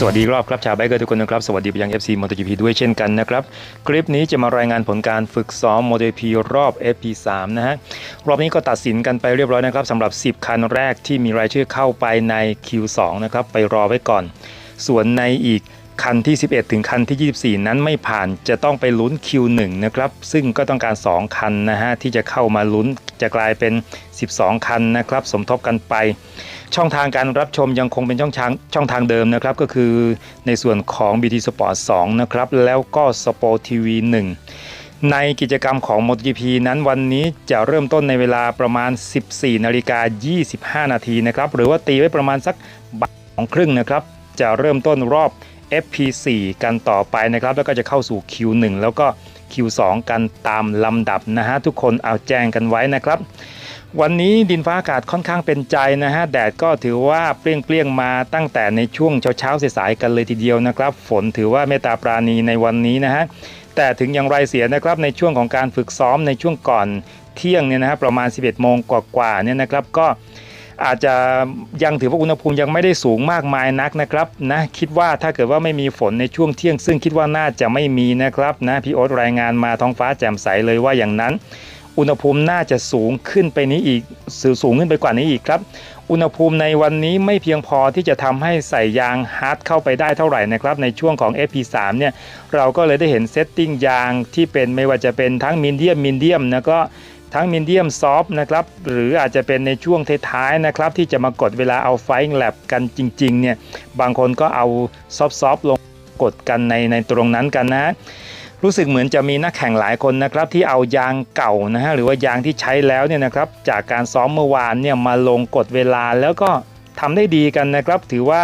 สวัสดีรอบครับชาวไบเกอร์ทุกคนนะครับ สวัสดีไปยัง FC MotoGP ด้วยเช่นกันนะครับ คลิปนี้จะมารายงานผลการฝึกซ้อม MotoGP รอบ FP3 นะฮะ รอบนี้ก็ตัดสินกันไปเรียบร้อยนะครับสำหรับ 10 คันแรกที่มีรายชื่อเข้าไปใน Q2 นะครับ ไปรอไว้ก่อน ส่วนในอีกคันที่ 11 ถึงคันที่ 24 นั้นไม่ผ่านจะต้องไปลุ้น Q1 นะครับ ซึ่งก็ต้องการ 2 คันนะฮะที่จะเข้ามาลุ้นจะกลายเป็น 12 คันนะครับสมทบกันไป ช่องทางการรับชมยังคงเป็นช่องทางช่องทางเดิมนะครับ ก็คือในส่วนของ BT Sport 2 นะครับ แล้วก็ Sport TV 1 ในกิจกรรมของ MotoGP นั้นวันนี้จะเริ่มต้นในเวลาประมาณ 14นาฬิกา25 นาทีนะครับ หรือว่าตีไว้ประมาณสักบ่ายสองครึ่งนะครับ จะเริ่มต้นรอบ FP4 กันต่อไปนะครับ แล้วก็จะเข้าสู่ Q1 แล้วก็ Q2 กันตามลำดับนะฮะทุกคนเอาแจ้งกันไว้นะครับ วันนี้ดินฟ้าอากาศค่อนข้างเป็นใจนะฮะแดดก็ถือว่าเปรี้ยงๆมาตั้งแต่ในช่วงเช้าเช้าๆสายๆกันเลยทีเดียวนะครับ ฝนถือว่าเมตตาปราณีในวันนี้นะฮะแต่ถึงอย่างไรเสียนะครับในช่วงของการฝึกซ้อมในช่วงก่อนเที่ยงเนี่ยนะฮะประมาณ 11โมงกว่าๆเนี่ยนะครับก็อาจจะยังถือว่าอุณหภูมิยังไม่ได้สูงมากมายนักนะครับนะคิดว่าถ้าเกิดว่าไม่มีฝนในช่วงเที่ยง ซึ่งคิดว่าน่าจะไม่มีนะครับนะพี่โอ๊ตรายงานมาท้องฟ้าแจ่มใสเลยว่าอย่างนั้น อุณหภูมิน่าจะสูงขึ้นไปนี้อีกสูสูงขึ้นไปกว่านี้อีกครับอุณหภูมิในวันนี้ไม่เพียงพอที่จะทำให้ใส่ยางฮาร์ดเข้าไปได้เท่าไหร่นะครับ ในช่วงของ FP3 เนี่ยเราก็เลยได้เห็นเซตติ้งยางที่เป็นไม่ว่าจะเป็นทั้งมีเดียมมีเดียมแล้วก็ทั้งมีเดียมซอฟนะครับหรืออาจจะเป็นในช่วงท้ายๆนะครับที่จะมากดเวลาเอาไฟแลบกันจริงๆเนี่ยบางคนก็เอาซอฟๆลงกดกันในในตรงนั้นกันนะ รู้สึกเหมือนจะมีนักแข่งหลายคนนะครับที่เอายางเก่านะฮะหรือว่ายางที่ใช้แล้วเนี่ยนะครับจากการซ้อมเมื่อวานเนี่ยมาลงกดเวลาแล้วก็ทำได้ดีกันนะครับ ถือว่า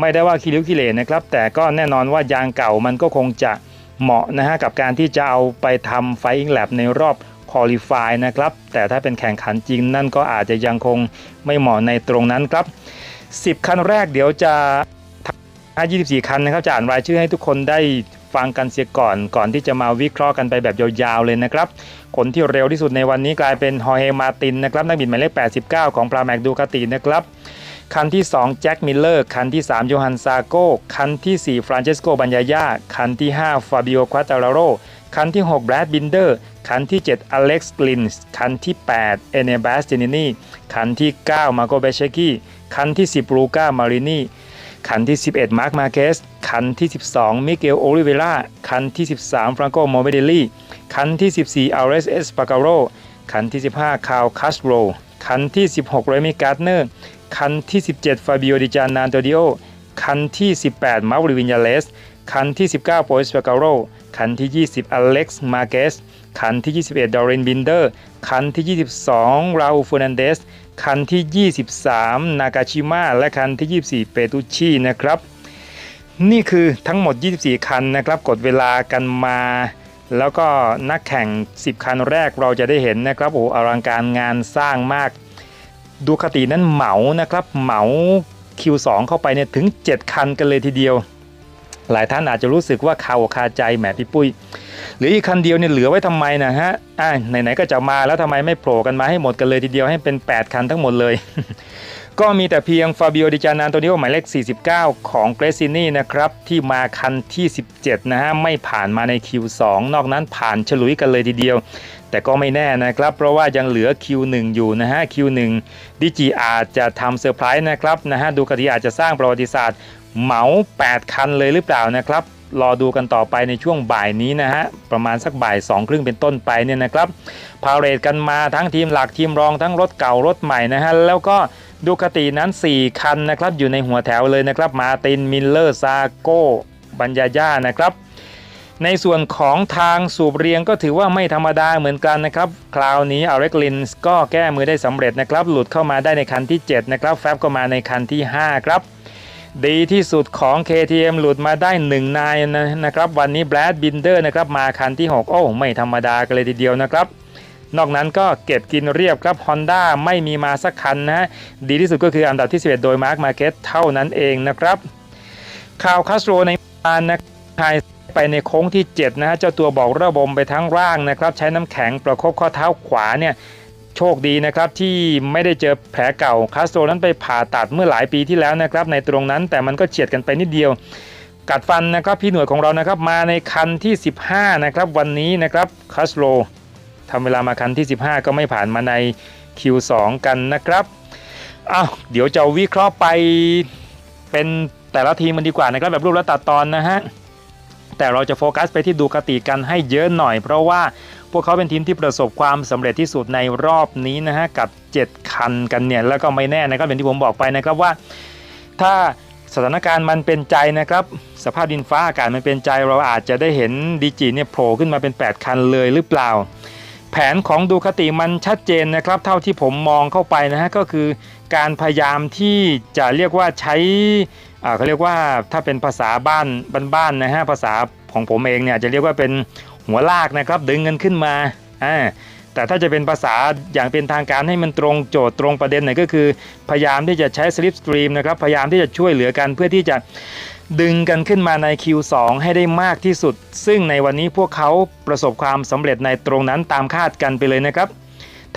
ไม่ได้ว่าขี้ริ้วขี้เหร่นะครับ แต่ก็แน่นอนว่ายางเก่ามันก็คงจะเหมาะนะฮะกับการที่จะเอาไปทำไฟอิงแลบในรอบคอลี่ฟายนะครับ แต่ถ้าเป็นแข่งขันจริงนั่นก็อาจจะยังคงไม่เหมาะในตรงนั้นครับ 10 คันแรกเดี๋ยวจะ 24 คันนะครับจะอ่านรายชื่อให้ทุกคนได้ ฟังกันเสียก่อน ก่อนที่จะมาวิเคราะห์กันไปแบบยาวๆเลยนะครับ คนที่เร็วที่สุดในวันนี้กลายเป็นฮอเฮมาตินนะครับนักบินหมายเลข 89 ของปราแมกดูคาตินะครับคันที่ 2 แจ็คมิลเลอร์ คันที่ 3 โยฮันซาโก้ คันที่ 4 ฟรานเชสโก บัญญายา คันที่ 5 ฟาบิโอ ควาตาราโร คันที่ 6 แบรด บินเดอร์ คันที่ 7 อเล็กซ์กลินส์ คันที่ 8 เอเนบัสเจนินี คันที่ 9 มาโกเบเชกี้ คันที่ 10 ลูก้า มารินี คันที่ 11 มาร์คมาเกสคันที่ 12 มิเกลโอลิเวล่าคันที่ 13 ฟรานโกโมเบเดลลี่คันที่ 14 อัลเรสเอสปาการโรคันที่ 15 คาร์ลคัสโรคันที่ 16 เรมิการ์เนอร์ คันที่ 17 ฟาบิโอดิจานานโตดิโอ คันที่ 18 มาร์วิวินยาเลส คันที่ 19โปเอสปาการโรคันที่ 20 อเล็กซ์มาเกสคันที่ 21 ดอรินบินเดอร์ คันที่ 22 ราอูฟ e ร์นันเดส คันที่ 23 นากาชิมะและคันที่ 24 เปตุชินะครับ นี่คือทั้งหมด 24 คันนะครับ กดเวลากันมา แล้วก็นักแข่ง 10 คันแรกเราจะได้เห็นนะครับโอ้อลังการงานสร้างมาก ดูคตินั้นเหมานะครับเหมา Q2 เข้าไปเนี่ยถึง 7 คันกันเลยทีเดียว หลายท่านอาจจะรู้สึกว่าคาอกคาใจแหมพี่ปุ้ยหรืออีกคันเดียวเนี่ยเหลือไว้ทำไมนะฮะอ่าไหนๆก็จะมาแล้วทำไมไม่โผล่กันมาให้หมดกันเลยทีเดียวให้เป็น 8 คันทั้งหมดเลย ก็มีแต่เพียงฟาบิโอดิจานานโตนิโอหมายเลข 49 ของเกรซินี่นะครับที่มาคันที่ 17 นะฮะไม่ผ่านมาใน Q2 นอกนั้นผ่านฉลุยกันเลยทีเดียวแต่ก็ไม่แน่นะครับ เพราะว่ายังเหลือ Q1 อยู่นะฮะ Q1 ดิจิอาจจะทำเซอร์ไพรส์นะครับนะฮะดูคดีอาจจะสร้างประวัติศาสตร์ เหมา 8 คันเลยหรือเปล่านะครับ รอดูกันต่อไปในช่วงบ่ายนี้นะฮะ ประมาณสักบ่าย2ครึ่งเป็นต้นไปเนี่ยนะครับ พาเรดกันมาทั้งทีมหลักทีมรองทั้งรถเก่ารถใหม่นะฮะ แล้วก็ดูคตินั้น 4 คันนะครับ อยู่ในหัวแถวเลยนะครับ มาติน มิลเลอร์ ซาโก้บัญญาย่านะครับในส่วนของทางสูบเรียงก็ถือว่าไม่ธรรมดาเหมือนกันนะครับ คราวนี้อเล็กลินส์ก็แก้มือได้สำเร็จนะครับ หลุดเข้ามาได้ในคันที่ 7 นะครับ แฟบก็มาในคันที่ 5 ครับ ดีที่สุดของ KTM หลุดมาได้1นายนะนะครับ วันนี้แบรดบินเดอร์นะครับมาคันที่ 6 โอ้ไม่ธรรมดากันเลยทีเดียวนะครับ นอกนั้นก็เก็บกินเรียบครับ Honda ไม่มีมาสักคันนะดีที่สุดก็คืออันดับที่ 11 โดยมาร์คมาเก็ตเท่านั้นเองนะครับคาวคัสโรในมานนะไฮไปในโค้งที่ 7 นะฮะเจ้าตัวบอกระบมไปทั้งร่างนะครับ ใช้น้ำแข็งประคบข้อเท้าขวาเนี่ย โชคดีนะครับที่ไม่ได้เจอแผลเก่าคาสโตรนั้นไปผ่าตัดเมื่อหลายปีที่แล้วนะครับในตรงนั้นแต่มันก็เฉียดกันไปนิดเดียว กัดฟันนะครับพี่หน่วยของเรานะครับมาในคันที่ 15 นะครับวันนี้นะครับคาสโตรทำเวลามาคันที่ 15 ก็ไม่ผ่านมาใน Q2 กันนะครับอ้าวเดี๋ยวจะวิเคราะห์ไปเป็นแต่ละทีมมันดีกว่านะครับแบบรูปและตัดตอนนะฮะแต่เราจะโฟกัสไปที่ดูคติกันให้เยอะหน่อย เพราะว่า พวกเขาเป็นทีมที่ประสบความสำเร็จที่สุดในรอบนี้นะฮะกับ 7 คันกันเนี่ยแล้วก็ไม่แน่นะครับอย่างที่ผมบอกไปนะครับว่า ถ้าสถานการณ์มันเป็นใจนะครับ สภาพดินฟ้าอากาศมันเป็นใจเราอาจจะได้เห็นดีจีเนี่ยโผล่ขึ้นมาเป็น 8 คันเลยหรือเปล่า แผนของดูคติมันชัดเจนนะครับ เท่าที่ผมมองเข้าไปนะฮะก็คือการพยายามที่จะเรียกว่าใช้อ่าเขาเรียกว่าถ้าเป็นภาษาบ้านบ้านๆนะฮะภาษาของผมเองเนี่ยจะเรียกว่าเป็น หัวลากนะครับ ดึงเงินขึ้นมาอ่าแต่ถ้าจะเป็นภาษาอย่างเป็นทางการให้มันตรงโจทย์ตรงประเด็นหน่อยก็คือ พยายามที่จะใช้สลิปสตรีมนะครับพยายามที่จะช่วยเหลือกันเพื่อที่จะดึงกันขึ้นมาใน Q2 ให้ได้มากที่สุด ซึ่งในวันนี้พวกเขาประสบความสำเร็จในตรงนั้นตามคาดกันไปเลยนะครับ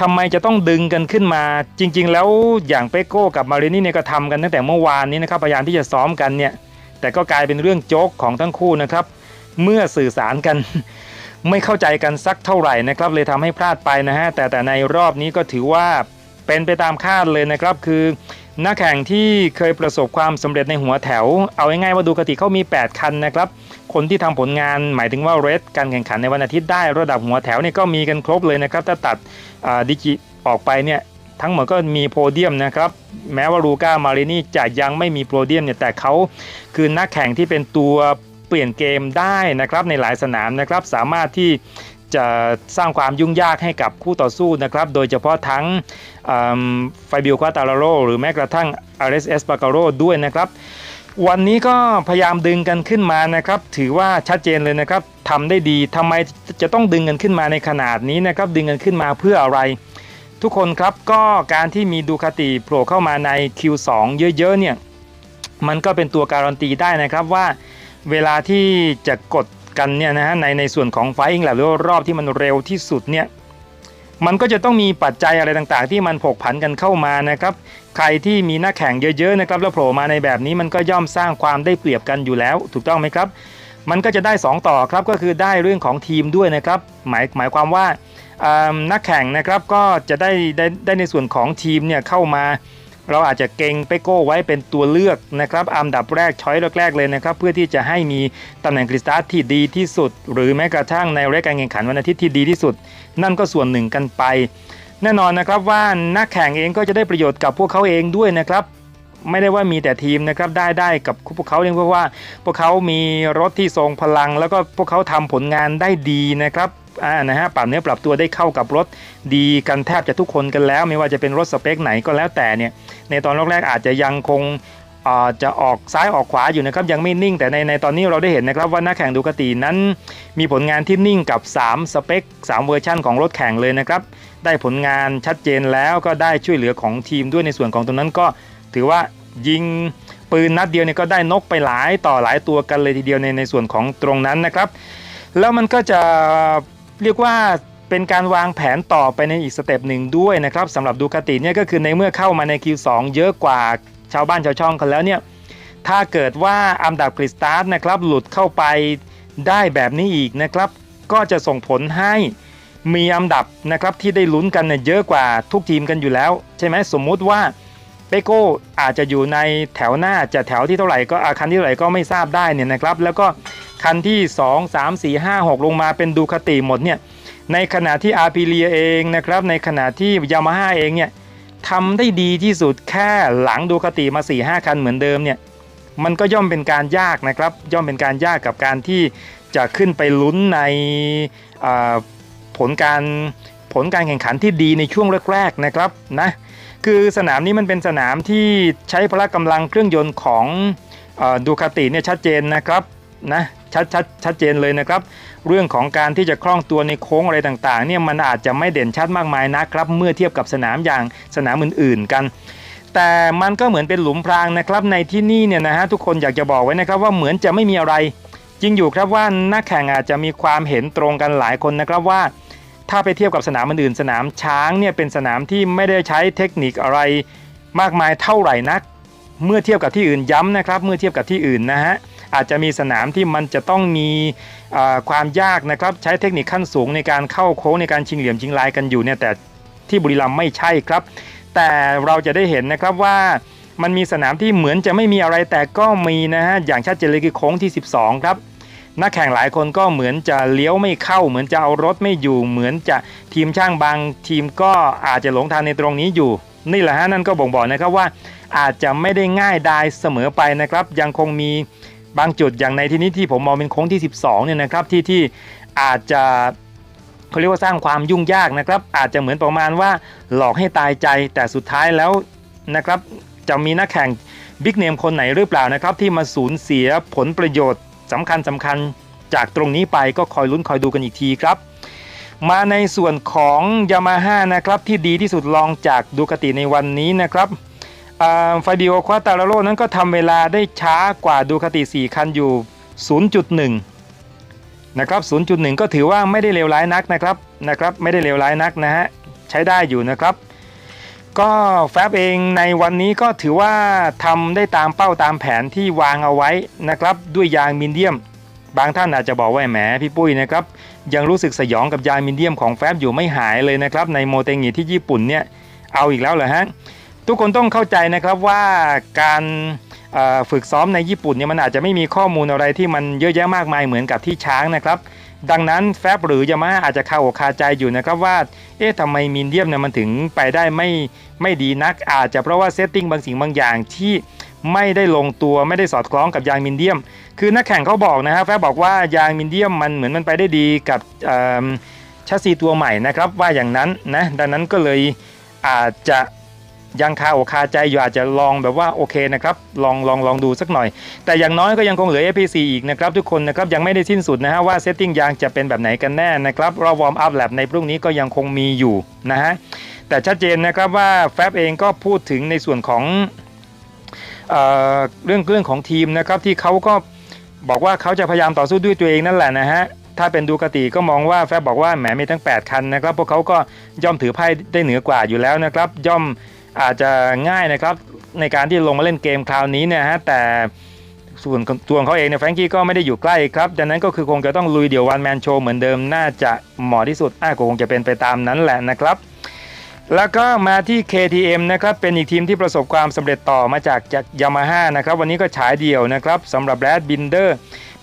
ทำไมจะต้องดึงกันขึ้นมา จริง ๆ แล้วอย่างเปโก้กับมาเรนี่เนี่ยก็ทำกันตั้งแต่เมื่อวานนี้นะครับพยายามที่จะซ้อมกันเนี่ยแต่ก็กลายเป็นเรื่องโจ๊กของทั้งคู่นะครับ เมื่อสื่อสารกัน ไม่เข้าใจกันสักเท่าไหร่นะครับ เลยทำให้พลาดไปนะฮะแต่แต่ในรอบนี้ก็ถือว่าเป็นไปตามคาดเลยนะครับ คือนักแข่งที่เคยประสบความสำเร็จในหัวแถว เอาง่ายๆว่าดูกติเขามี 8 คันนะครับ คนที่ทำผลงานหมายถึงว่าเรสการแข่งขันในวันอาทิตย์ได้ระดับหัวแถวนี่ก็มีกันครบเลยนะครับ ถ้าตัดดิจิออกไปเนี่ยทั้งหมดก็มีโพเดียมนะครับ แม้ว่าลูก้ามารินี่จะยังไม่มีโพเดียมเนี่ยแต่เขาคือนักแข่งที่เป็นตัว เปลี่ยนเกมได้นะครับในหลายสนามนะครับสามารถที่จะสร้างความยุ่งยากให้กับคู่ต่อสู้นะครับ โดยเฉพาะทั้งไฟบิโอควาตาลาโรหรือแม้กระทั่งอาร์เอสเอสปาการโรด้วยนะครับ วันนี้ก็พยายามดึงกันขึ้นมานะครับ ถือว่าชัดเจนเลยนะครับทำได้ดีทำไมจะต้องดึงกันขึ้นมาในขนาดนี้นะครับ ดึงกันขึ้นมาเพื่ออะไร ทุกคนครับก็การที่มีดูคาติโผล่เข้ามาใน Q2 เยอะๆเนี่ย มันก็เป็นตัวการันตีได้นะครับว่า เวลาที่จะกดกันเนี่ยนะฮะในในส่วนของไฟอิงแลบหรือรอบที่มันเร็วที่สุดเนี่ยมันก็จะต้องมีปัจจัยอะไรต่างๆ ที่มันผกผันกันเข้ามานะครับใครที่มีหน้าแข่งเยอะๆนะครับแล้วโผล่มาในแบบนี้มันก็ย่อมสร้างความได้เปรียบกันอยู่แล้ว ถูกต้องไหมครับ มันก็จะได้ 2 ต่อครับก็คือได้เรื่องของทีมด้วยนะครับ หมายหมายความว่านักแข่งนะครับก็จะได้ได้ได้ในส่วนของทีมเนี่ยเข้ามา เราอาจจะเก่งเปโก้ไว้เป็นตัวเลือกนะครับอันดับแรกช้อยแรกๆเลยนะครับเพื่อที่จะให้มีตำแหน่งคริสตัสที่ดีที่สุด หรือแม้กระทั่งในรายการแข่งขันวันอาทิตย์ที่ดีที่สุด นั่นก็ส่วนหนึ่งกันไป แน่นอนนะครับว่านักแข่งเองก็จะได้ประโยชน์กับพวกเขาเองด้วยนะครับไม่ได้ว่ามีแต่ทีมนะครับได้ได้กับพวกเขาเองเพราะว่าพวกเขามีรถที่ทรงพลัง แล้วก็พวกเขาทำผลงานได้ดีนะครับอ่านะฮะปรับเนื้อปรับตัวได้เข้ากับรถดีกันแทบจะทุกคนกันแล้ว ไม่ว่าจะเป็นรถสเปคไหนก็แล้วแต่เนี่ย ในตอนแรกๆอาจจะยังคงจะออกซ้ายออกขวาอยู่นะครับยังไม่นิ่ง แต่ในในตอนนี้เราได้เห็นนะครับว่านักแข่งดูกตินั้น มีผลงานที่นิ่งกับ 3 สเปค 3 เวอร์ชั่นของรถแข่งเลยนะครับ ได้ผลงานชัดเจนแล้วก็ได้ช่วยเหลือของทีมด้วยในส่วนของตรงนั้นก็ถือว่ายิงปืนนัดเดียวเนี่ยก็ได้นกไปหลายต่อหลายตัวกันเลยทีเดียวในในส่วนของตรงนั้นนะครับ แล้วมันก็จะเรียกว่า เป็นการวางแผนต่อไปในอีกสเต็ปหนึ่งด้วยนะครับสำหรับดูคาติเนี่ยก็คือในเมื่อเข้ามาใน Q2 เยอะกว่าชาวบ้านชาวช่องกันแล้วเนี่ยถ้าเกิดว่าอันดับคริสตัสนะครับหลุดเข้าไปได้แบบนี้อีกนะครับ ก็จะส่งผลให้มีอันดับนะครับที่ได้ลุ้นกันเนี่ยเยอะกว่าทุกทีมกันอยู่แล้ว ใช่ไหมสมมุติว่าเปโก้อาจจะอยู่ในแถวหน้าจะแถวที่เท่าไหร่ก็อาคันที่เท่าไหร่ก็ไม่ทราบได้เนี่ยนะครับ แล้วก็คันที่ 2 3 4 5 6 ลงมาเป็นดูคาติหมดเนี่ย ในขณะที่อาร์พิเลียเองนะครับ ในขณะที่ยามาฮ่าเองเนี่ยทำได้ดีที่สุดแค่หลังดูคติมา4 5คันเหมือนเดิมเนี่ยมันก็ย่อมเป็นการยากนะครับ ย่อมเป็นการยากกับการที่จะขึ้นไปลุ้นในผลการผลการแข่งขันที่ดีในช่วงแรกๆนะครับนะคือสนามนี้มันเป็นสนามที่ใช้พละกำลังเครื่องยนต์ของดูคาติเนี่ยชัดเจนนะครับ นะชัดชัดชัดเจนเลยนะครับ เรื่องของการที่จะคล่องตัวในโค้งอะไรต่างๆเนี่ยมันอาจจะไม่เด่นชัดมากมายนะครับ เมื่อเทียบกับสนามอย่างสนามอื่นๆกัน แต่มันก็เหมือนเป็นหลุมพรางนะครับในที่นี่เนี่ยนะฮะทุกคนอยากจะบอกไว้นะครับว่าเหมือนจะไม่มีอะไรจริงอยู่ครับว่านักแข่งอาจจะมีความเห็นตรงกันหลายคนนะครับว่า ถ้าไปเทียบกับสนามอื่น สนามช้างเนี่ยเป็นสนามที่ไม่ได้ใช้เทคนิคอะไรมากมายเท่าไหร่นัก เมื่อเทียบกับที่อื่นย้ำนะครับ เมื่อเทียบกับที่อื่นนะฮะ อาจจะมีสนามที่มันจะต้องมีความยากนะครับใช้เทคนิคขั้นสูงในการเข้าโค้งในการชิงเหลี่ยมชิงลายกันอยู่เนี่ยแต่ที่บุรีรัมย์ไม่ใช่ครับ แต่เราจะได้เห็นนะครับว่ามันมีสนามที่เหมือนจะไม่มีอะไรแต่ก็มีนะฮะอย่างชัดเจนเลยคือโค้งที่ 12 ครับนักแข่งหลายคนก็เหมือนจะเลี้ยวไม่เข้า เหมือนจะเอารถไม่อยู่ เหมือนจะทีมช่างบางทีมก็อาจจะหลงทางในตรงนี้อยู่ นี่แหละฮะนั่นก็บ่งบอกนะครับว่าอาจจะไม่ได้ง่ายดายเสมอไปนะครับ ยังคงมี บางจุดอย่างในที่นี้ที่ผมมองเป็นโค้งที่ 12เนี่ยนะครับที่ที่อาจจะเขาเรียกว่าสร้างความยุ่งยากนะครับ อาจจะเหมือนประมาณว่าหลอกให้ตายใจแต่สุดท้ายแล้วนะครับ จะมีนักแข่งบิ๊กเนมคนไหนหรือเปล่านะครับ ที่มาสูญเสียผลประโยชน์สำคัญสำคัญจากตรงนี้ไปก็คอยลุ้นคอยดูกันอีกทีครับ มาในส่วนของยามาฮ่านะครับที่ดีที่สุดลองจากดูคติในวันนี้นะครับ ฟาดิโอควาตาลาโรนั้นก็ทำเวลาได้ช้ากว่าดูคติ 4 คันอยู่ 0.1 นะครับ 0.1 ก็ถือว่าไม่ได้เลวร้ายนักนะครับนะครับไม่ได้เลวร้ายนักนะฮะใช้ได้อยู่นะครับ ก็แฟบเองในวันนี้ก็ถือว่าทำได้ตามเป้าตามแผนที่วางเอาไว้นะครับ ด้วยยางมินเดียม บางท่านอาจจะบอกว่าแหมพี่ปุ้ยนะครับยังรู้สึกสยองกับยางมินเดียมของแฟบอยู่ไม่หายเลยนะครับในโมเตงิที่ญี่ปุ่นเนี่ยเอาอีกแล้วเหรอฮะ ทุกคนต้องเข้าใจนะครับว่าการฝึกซ้อมในญี่ปุ่นเนี่ยมันอาจจะไม่มีข้อมูลอะไรที่มันเยอะแยะมากมายเหมือนกับที่ช้างนะครับ ดังนั้นแฟบหรือยามาอาจจะคาอกคาใจอยู่นะครับว่า เอ๊ะทำไมมินเดียมเนี่ยมันถึงไปได้ไม่ไม่ดีนัก อาจจะเพราะว่าเซตติ้งบางสิ่งบางอย่างที่ไม่ได้ลงตัวไม่ได้สอดคล้องกับยางมินเดียม คือนักแข่งเขาบอกนะฮะแฟบบอกว่ายางมินเดียมมันเหมือนมันไปได้ดีกับชัสซีตัวใหม่นะครับว่าอย่างนั้นนะดังนั้นก็เลยอาจจะ ยังคาอกคาใจอยู่อาจจะลองแบบว่าโอเคนะครับลองลองลองดูสักหน่อย แต่อย่างน้อยก็ยังคงเหลือ FPC อีกนะครับทุกคนนะครับยังไม่ได้สิ้นสุดนะฮะว่าเซตติ้งยางจะเป็นแบบไหนกันแน่นะครับรอบวอร์มอัพแลบในพรุ่งนี้ก็ยังคงมีอยู่นะฮะแต่ชัดเจนนะครับว่าแฟบเองก็พูดถึงในส่วนของเออเรื่องเรื่องของทีมนะครับที่เขาก็บอกว่าเขาจะพยายามต่อสู้ด้วยตัวเองนั่นแหละนะฮะถ้าเป็นดูกติก็มองว่าแฟบบอกว่าแหมมีทั้ง 8 คันนะครับ พวกเขาก็ย่อมถือไพ่ได้เหนือกว่าอยู่แล้วนะครับ ย่อม อาจจะง่ายนะครับในการที่ลงมาเล่นเกมคราวนี้เนี่ยฮะแต่ส่วนตัวของเขาเองเนี่ยแฟรงกี้ก็ไม่ได้อยู่ใกล้ครับดังนั้นก็คือคงจะต้องลุยเดี่ยววันแมนโชว์เหมือนเดิมน่าจะเหมาะที่สุดอะก็คงจะเป็นไปตามนั้นแหละนะครับ แล้วก็มาที่ KTM นะครับเป็นอีกทีมที่ประสบความสำเร็จต่อมาจากจากยามาฮ่านะครับวันนี้ก็ฉายเดี่ยวนะครับสำหรับแรดบินเดอร์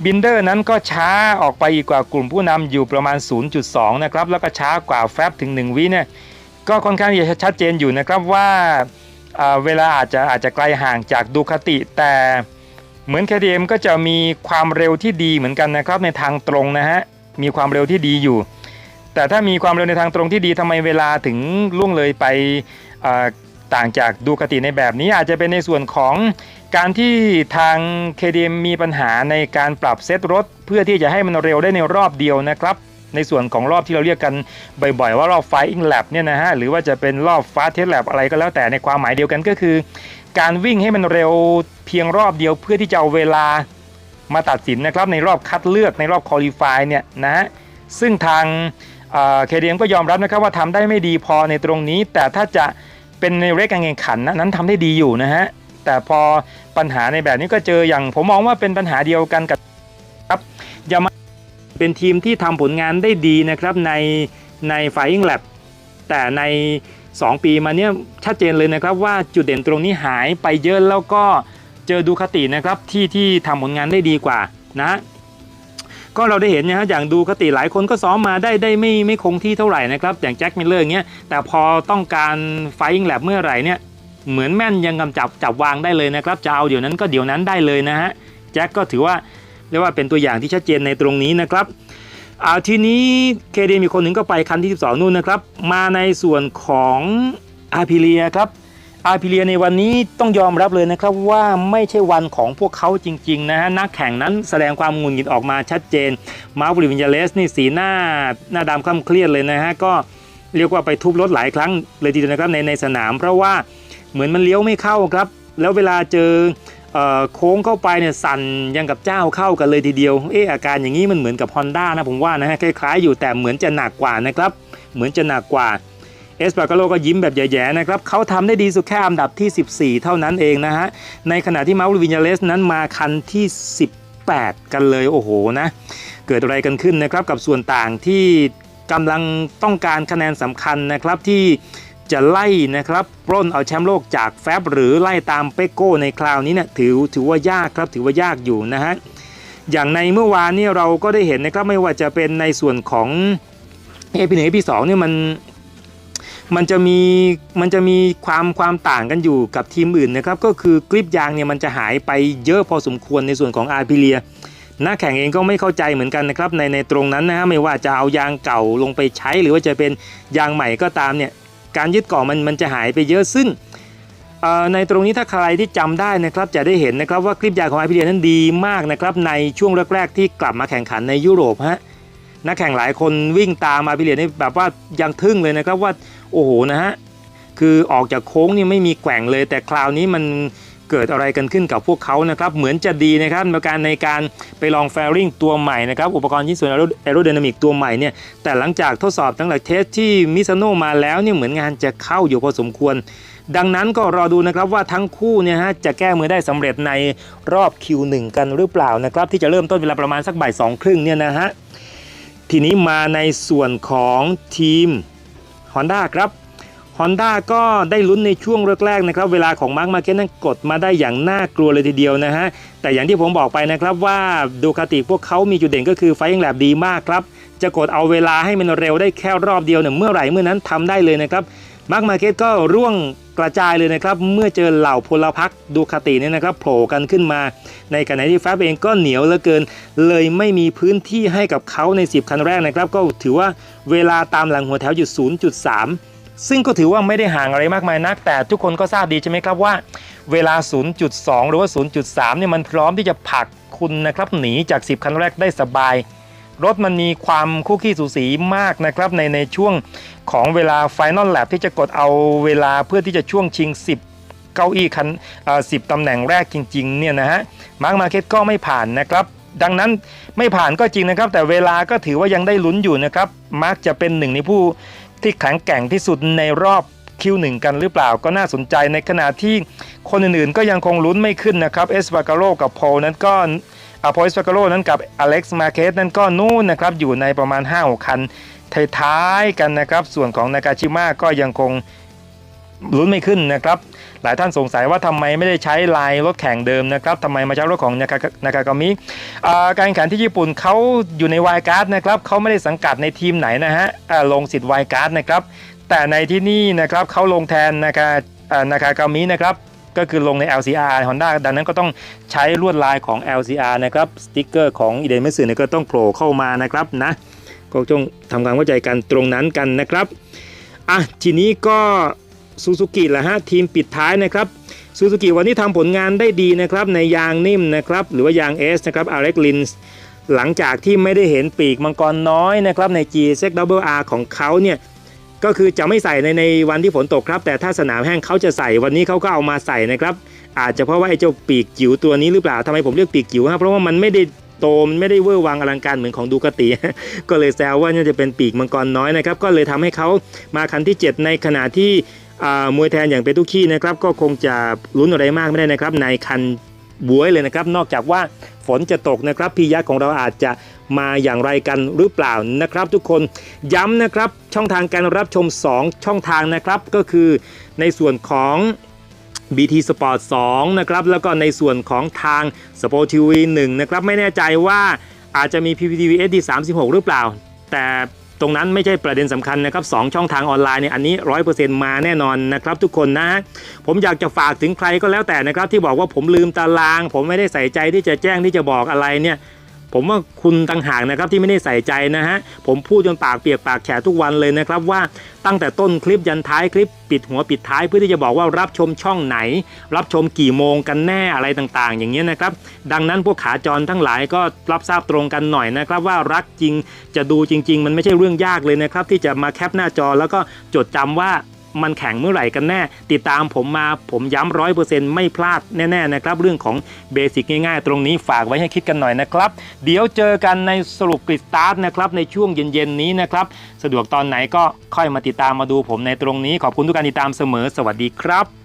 บินเดอร์นั้นก็ช้าออกไปอีกกว่ากลุ่มผู้นำอยู่ประมาณ 0.2 นะครับแล้วก็ช้ากว่าแฟบถึง 1 วิเนี่ย ก็ค่อนข้างจะชัดเจนอยู่นะครับว่าเวลาอาจจะอาจจะไกลห่างจากดูคติ แต่เหมือน KTM ก็จะมีความเร็วที่ดีเหมือนกันนะครับในทางตรงนะฮะมีความเร็วที่ดีอยู่ แต่ถ้ามีความเร็วในทางตรงที่ดีทำไมเวลาถึงล่วงเลยไปต่างจากดูคติในแบบนี้อาจจะเป็นในส่วนของการที่ทาง KDM มีปัญหาในการปรับเซตรถ เพื่อที่จะให้มันเร็วได้ในรอบเดียวนะครับ ในส่วนของรอบที่เราเรียกกันบ่อยๆว่ารอบ Fighting Lap เนี่ยนะฮะหรือว่าจะเป็นรอบ Fast Test Lap อะไรก็แล้วแต่ในความหมายเดียวกันก็คือ การวิ่งให้มันเร็วเพียงรอบเดียวเพื่อที่จะเอาเวลามาตัดสินนะครับในรอบคัดเลือกในรอบคอลี่ฟายเนี่ยนะฮะซึ่งทางเคเดียมก็ยอมรับนะครับว่าทำได้ไม่ดีพอในตรงนี้ แต่ถ้าจะเป็นในเรกการแข่งขันนะนั้นทำได้ดีอยู่นะฮะแต่พอปัญหาในแบบนี้ก็เจออย่างผมมองว่าเป็นปัญหาเดียวกันกับครับยามา เป็นทีมที่ทำผลงานได้ดีนะครับในใน Flying Lab แต่ใน 2 ปีมาเนี้ยชัดเจนเลยนะครับว่าจุดเด่นตรงนี้หายไปเยอะแล้วก็เจอดูคตินะครับที่ที่ทำผลงานได้ดีกว่านะก็เราได้เห็นนะฮะอย่างดูคติหลายคนก็ซ้อมมาได้ได้ไม่ไม่คงที่เท่าไหร่นะครับอย่างแจ็คมิลเลอร์เงี้ยแต่พอต้องการไฟ i ิ g งแลบเมื่อไหร่เนี่ยเหมือนแม่นยังกำจับจับวางได้เลยนะครับจะเอาเดี๋ยวนั้นก็เดี๋ยวนั้นได้เลยนะฮะแจ็คก็ถือว่า เรียกว่าเป็นตัวอย่างที่ชัดเจนในตรงนี้นะครับเอาทีนี้เคเดมีคนหนึ่งก็ไปคันที่ 12 นู่นนะครับ มาในส่วนของอาพิเลียครับอาพิเลียในวันนี้ต้องยอมรับเลยนะครับว่าไม่ใช่วันของพวกเขาจริงๆนะฮะนักแข่งนั้นแสดงความงุนงิดออกมาชัดเจน มาร์บริวินยาเลสนี่สีหน้าหน้าดำคล้ำเครียดเลยนะฮะก็เรียกว่าไปทุบรถหลายครั้งเลยทีเดียวนะครับในในสนาม เพราะว่าเหมือนมันเลี้ยวไม่เข้าครับ แล้วเวลาเจอ โค้งเข้าไปเนี่ยสั่นยังกับเจ้าเข้ากันเลยทีเดียว เอออาการอย่างนี้มันเหมือนกับ Honda นะผมว่านะฮะคล้ายๆอยู่แต่เหมือนจะหนักกว่านะครับ เหมือนจะหนักกว่าเอสปาโกโลก็ยิ้มแบบแย่ๆนะครับเขาทำได้ดีสุดแค่อันดับที่ 14 เท่านั้นเองนะฮะ ในขณะที่มาร์วินยาเลสนั้นมาคันที่ 18 กันเลยโอ้โหนะ เกิดอะไรกันขึ้นนะครับกับส่วนต่างที่กำลังต้องการคะแนนสำคัญนะครับที่ จะไล่นะครับปล้นเอาแชมป์โลกจากแฟบหรือไล่ตามเปโก้ในคราวนี้เนี่ยถือถือว่ายากครับถือว่ายากอยู่นะฮะอย่างในเมื่อวานนี้เราก็ได้เห็นนะครับไม่ว่าจะเป็นในส่วนของเอพีหนึ่งเอพีสองเนี่ยมันมันจะมีมันจะมีความความต่างกันอยู่กับทีมอื่นนะครับก็คือกริปยางเนี่ยมันจะหายไปเยอะพอสมควรในส่วนของอาร์พิเลียนักแข่งเองก็ไม่เข้าใจเหมือนกันนะครับในในตรงนั้นนะฮะไม่ว่าจะเอายางเก่าลงไปใช้หรือว่าจะเป็นยางใหม่ก็ตามเนี่ย การยึดเกาะมันมันจะหายไปเยอะซึ่งในตรงนี้ถ้าใครที่จำได้นะครับจะได้เห็นนะครับว่าคลิปยางของไอพีเดียนั้นดีมากนะครับในช่วงแรกๆที่กลับมาแข่งขันในยุโรปฮะนักแข่งหลายคนวิ่งตามมาพิเลียนี่แบบว่ายังทึ่งเลยนะครับว่าโอ้โหนะฮะคือออกจากโค้งนี่ไม่มีแกว่งเลย แต่คราวนี้มัน เกิดอะไรกันขึ้นกับพวกเขานะครับเหมือนจะดีนะครับในการในการไปลองแฟริงตัวใหม่นะครับอุปกรณ์ชิ้นส่วนแอโรไดนามิกตัวใหม่เนี่ยแต่หลังจากทดสอบตั้งแต่เทสที่มิซาโนมาแล้วเนี่ยเหมือนงานจะเข้าอยู่พอสมควร ดังนั้นก็รอดูนะครับว่าทั้งคู่เนี่ยฮะจะแก้มือได้สำเร็จในรอบ Q1 กันหรือเปล่านะครับที่จะเริ่มต้นเวลาประมาณสักบ่ายสองครึ่งเนี่ยนะฮะทีนี้มาในส่วนของทีม Honda ครับ Honda ก็ได้ลุ้นในช่วงแรกๆนะครับเวลาของมาร์คมาเก็ตนั้นกดมาได้อย่างน่ากลัวเลยทีเดียวนะฮะแต่อย่างที่ผมบอกไปนะครับว่าดูคาติพวกเขามีจุดเด่นก็คือไฟยังแลบดีมากครับจะกดเอาเวลาให้มันเร็วได้แค่รอบเดียวเนี่ยเมื่อไหร่เมื่อนั้นทำได้เลยนะครับมาร์คมาเก็ตก็ร่วงกระจายเลยนะครับเมื่อเจอเหล่าพลพรรคดูคาติเนี่ยนะครับโผล่กันขึ้นมา ในขณะที่แฟบเองก็เหนียวเหลือเกิน เลยไม่มีพื้นที่ให้กับเขาใน 10 คันแรกนะครับ ก็ถือว่าเวลาตามหลังหัวแถวอยู่ 0.3 ซึ่งก็ถือว่าไม่ได้ห่างอะไรมากมายนัก แต่ทุกคนก็ทราบดีใช่ไหมครับว่า เวลา 0.2 หรือว่า 0.3 เนี่ยมันพร้อมที่จะผลักคุณนะครับหนีจาก 10 คันแรกได้สบาย รถมันมีความคู่ขี้สูสีมากนะครับในในช่วงของเวลา Final Lap ที่จะกดเอาเวลาเพื่อที่จะช่วงชิง 10เก้าอี้คันสิบตำแหน่งแรกจริงๆเนี่ยนะฮะมาร์คมาเก็ตก็ไม่ผ่านนะครับ ดังนั้นไม่ผ่านก็จริงนะครับ แต่เวลาก็ถือว่ายังได้ลุ้นอยู่นะครับมาร์คจะเป็นหนึ่งในผู้ ที่แข็งแกร่งที่สุดในรอบคิวหกันหรือเปล่าก็น่าสนใจในขณะที่คนอื่นๆ ก็ยังคงลุ้นไม่ขึ้นนะครับเอสปาการโรกับโพนั้นก็อาโพเอสปาการโรนั้นกับอเล็กซ์มาเคสนั้นก็นู่นนะครับอยู่ในประมาณ 5-6 คันท้ายๆกันนะครับ ส่วนของนากาชิมะก็ยังคงลุ้นไม่ขึ้นนะครับ หลายท่านสงสัยว่าทำไมไม่ได้ใช้ลายรถแข่งเดิมนะครับทำไมมาใช้รถของนากานากามิการแข่งขันที่ญี่ปุ่นเขาอยู่ในวายการ์ดนะครับเขาไม่ได้สังกัดในทีมไหนนะฮะลงสิทธิ์วายการ์ดนะครับแต่ในที่นี่นะครับเขาลงแทนนากาอ่านากากามินะครับก็คือลงใน LCR Honda ดังนั้นก็ต้องใช้ลวดลายของ LCR นะครับสติกเกอร์ของอีเดนเมสึเนี่ยก็ต้องโผล่เข้ามานะครับนะก็ต้องทำความเข้าใจกันตรงนั้นกันนะครับอะทีนี้ก็ ซูซูกิละฮะทีมปิดท้ายนะครับซูซูกิวันนี้ทำผลงานได้ดีนะครับในยางนิ่มนะครับหรือว่ายางเอสนะครับอเล็กลินส์หลังจากที่ไม่ได้เห็นปีกมังกรน้อยนะครับใน G s x Double R ของเขาเนี่ยก็คือจะไม่ใส่ในในวันที่ฝนตกครับ แต่ถ้าสนามแห้งเขาจะใส่วันนี้เขาก็เอามาใส่นะครับ อาจจะเพราะว่าไอ้เจ้าปีกจิ๋วตัวนี้หรือเปล่าทำไมผมเรียกปีกจิ๋วฮะเพราะว่ามันไม่ได้โตมันไม่ได้เวอร์วังอลังการเหมือนของดูกติ ก็เลยแซวว่าน่าจะเป็นปีกมังกรน้อยนะครับ ก็เลยทำให้เขามาคันที่ 7 ในขณะที่ มวยแทนอย่างเปตุคี้นะครับก็คงจะลุ้นอะไรมากไม่ได้นะครับในคันบวยเลยนะครับนอกจากว่าฝนจะตกนะครับพี่ยักษ์ของเราอาจจะมาอย่างไรกันหรือเปล่านะครับ ทุกคนย้ำนะครับช่องทางการรับชม 2 ช่องทางนะครับก็คือในส่วนของ BT Sport 2นะครับแล้วก็ในส่วนของทาง Sport TV 1นะครับไม่แน่ใจว่าอาจจะมี PPTV SD 36 หรือเปล่า แต่ ตรงนั้นไม่ใช่ประเด็นสำคัญนะครับสช่องทางออนไลน์เนี่ยอันนี้ร้อยเมาแน่นอนนะครับทุกคนนะ ผมอยากจะฝากถึงใครก็แล้วแต่นะครับที่บอกว่าผมลืมตาราง ผมไม่ได้ใส่ใจที่จะแจ้งที่จะบอกอะไรเนี่ย ผมว่าคุณต่างหากนะครับที่ไม่ได้ใส่ใจนะฮะผมพูดจนปากเปียกปากแฉะทุกวันเลยนะครับว่าตั้งแต่ต้นคลิปยันท้ายคลิปปิดหัวปิดท้ายเพื่อที่จะบอกว่ารับชมช่องไหน รับชมกี่โมงกันแน่อะไรต่างๆ อย่างเงี้ยนะครับดังนั้นพวกขาจรทั้งหลายก็รับทราบตรงกันหน่อยนะครับว่ารักจริงจะดูจริง ๆ มันไม่ใช่เรื่องยากเลยนะครับที่จะมาแคปหน้าจอแล้วก็จดจำว่า มันแข่งเมื่อไหร่กันแน่ ติดตามผมมาผมย้ำร้อยเปอร์เซ็นต์ไม่พลาดแน่ๆนะครับ เรื่องของเบสิกง่ายๆ ตรงนี้ฝากไว้ให้คิดกันหน่อยนะครับ เดี๋ยวเจอกันในสรุปกริดสตาร์ทนะครับในช่วงเย็นๆนี้นะครับ สะดวกตอนไหนก็ค่อยมาติดตามมาดูผมในตรงนี้ ขอบคุณทุกการติดตามเสมอ สวัสดีครับ